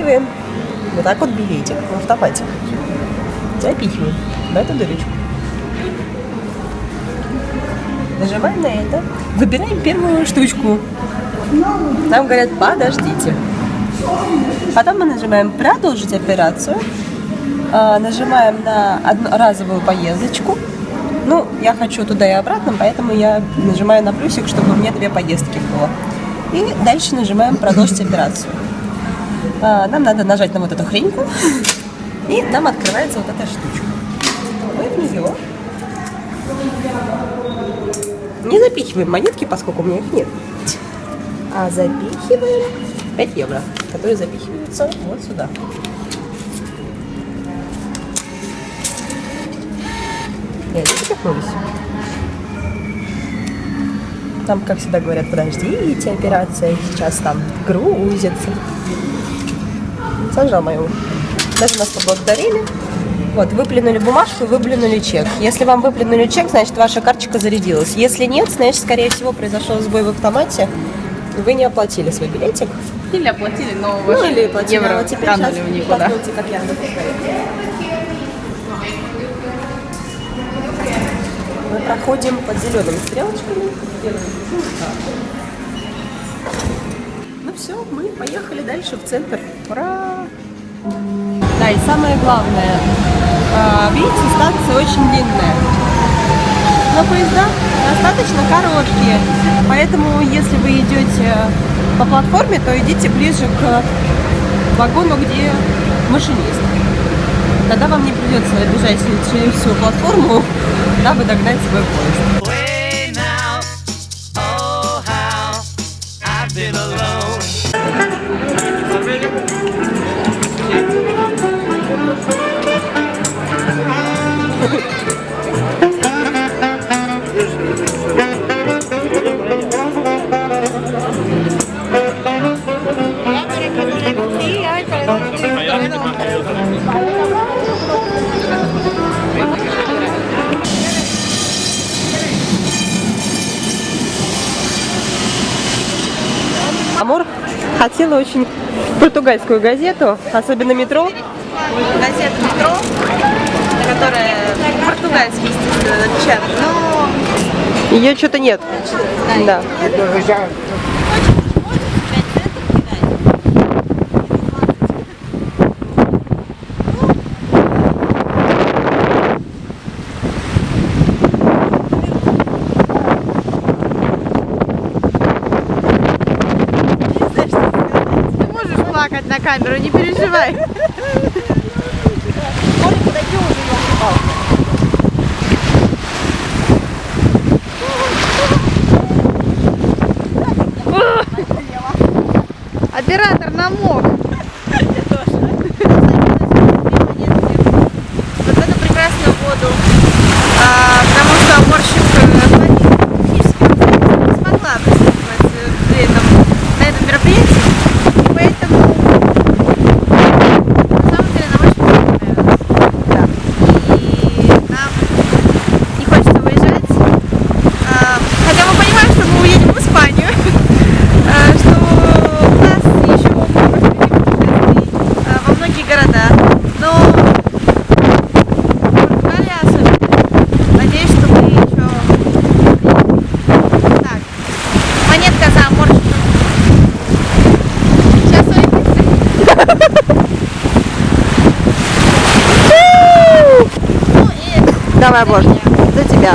Запихиваем вот так вот билетик в автомате. Запихиваем в эту дырочку. Нажимаем на это. Выбираем первую штучку. Нам говорят, подождите. Потом мы нажимаем продолжить операцию. А, Нажимаем на одноразовую поездочку. Ну, я хочу туда и обратно, поэтому я нажимаю на плюсик, чтобы мне две поездки было. И дальше нажимаем продолжить операцию. А, Нам надо нажать на вот эту хреньку, и нам открывается вот эта штучка. Мы в нее не запихиваем монетки, поскольку у меня их нет, а запихиваем 5 евро, которые запихиваются вот сюда. И они запихнулись. Там, как всегда говорят, подождите, операция сейчас там грузится. Сожал мою. Даже нас поблагодарили. Вот, выплюнули бумажку и выплюнули чек. Если вам выплюнули чек, значит ваша карточка зарядилась. Если нет, значит, скорее всего, произошел сбой в автомате. Вы не оплатили свой билетик. Или оплатили, но Ну, или оплатили, евро а теперь сейчас в никуда. как я Мы проходим под зелеными стрелочками. Ну все, мы поехали дальше в центр. Ура! Да, и самое главное, а, видите, станция очень длинная. Но поезда достаточно короткие, поэтому если вы идете по платформе, то идите ближе к вагону, где машинист. Тогда вам не придется бежать через всю платформу, дабы догнать свой поезд. Амур хотела очень португальскую газету, особенно метро. Газета «Метро», которая португальский, естественно, напечатана, но Ее что-то нет. Да. Камеру, не переживай. Оператор намок. Вот эту прекрасную воду. А, потому что морщик фактически не смогла присутствовать э, при этом, на этом мероприятии. И поэтому на самом деле нам очень понравилось. И нам не хочется выезжать. А, хотя мы понимаем, что мы уедем в Испанию. а, Что у нас еще много впереди путешествий, а, во многие города. Но Португалия особенно. Надеюсь, что мы еще... Так, монетка за морщик. Сейчас увидите. Ну и Давай, Боже, за тебя.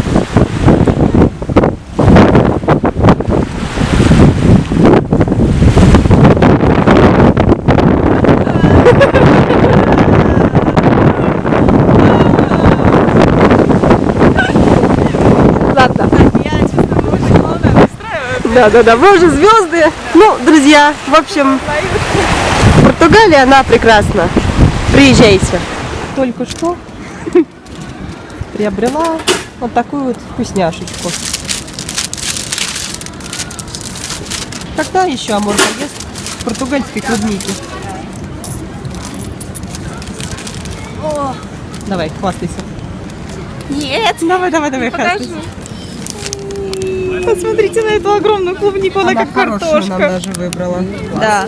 Да, да, да. Боже, звезды. Ну, друзья, в общем, Португалия, она прекрасна. Приезжайте. Только что приобрела вот такую вот вкусняшечку. Когда еще Амур поест португальской клубники? Давай, хвастайся. Нет, Давай, давай, давай, хвастайся. Посмотрите на эту огромную клубнику, она, как картошка. даже выбрала. Да.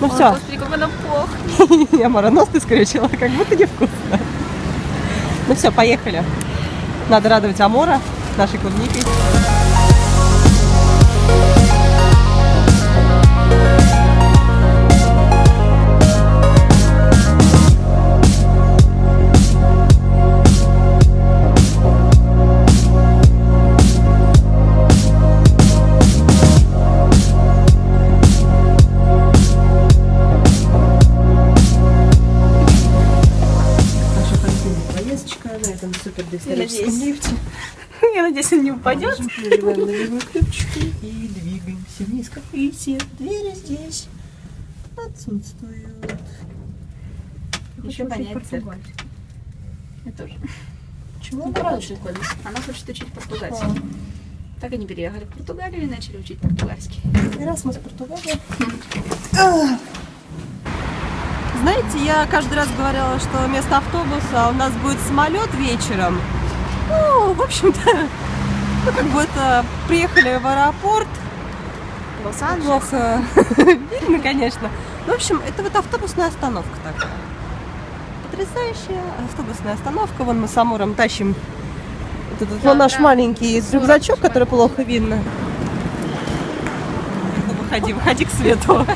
Ну все, Господи, как она плохо. я маронос ты скрючила, как будто невкусно. Ну все, поехали. Надо радовать Амора нашей клубникой. Этом супер надеюсь. лифте. Я надеюсь, он не упадет. И двигаемся вниз. Как видите, двери здесь отсутствуют. Еще понять Я тоже. Чего? Ну, правда, Она хочет учить португальский. Так и не переехали в Португалию и начали учить португальский. Erasmus, Португалия. Знаете, я каждый раз говорила, что вместо автобуса у нас будет самолет вечером. Ну, в общем-то, ну, как бы это приехали в аэропорт, Лос-Анджелес. плохо видно, конечно. Ну, в общем, это вот автобусная остановка такая. Потрясающая автобусная остановка. Вон мы с Амуром тащим вот этот Да, вон наш да. маленький рюкзачок, который плохо видно. Ну, Выходи, выходи к свету.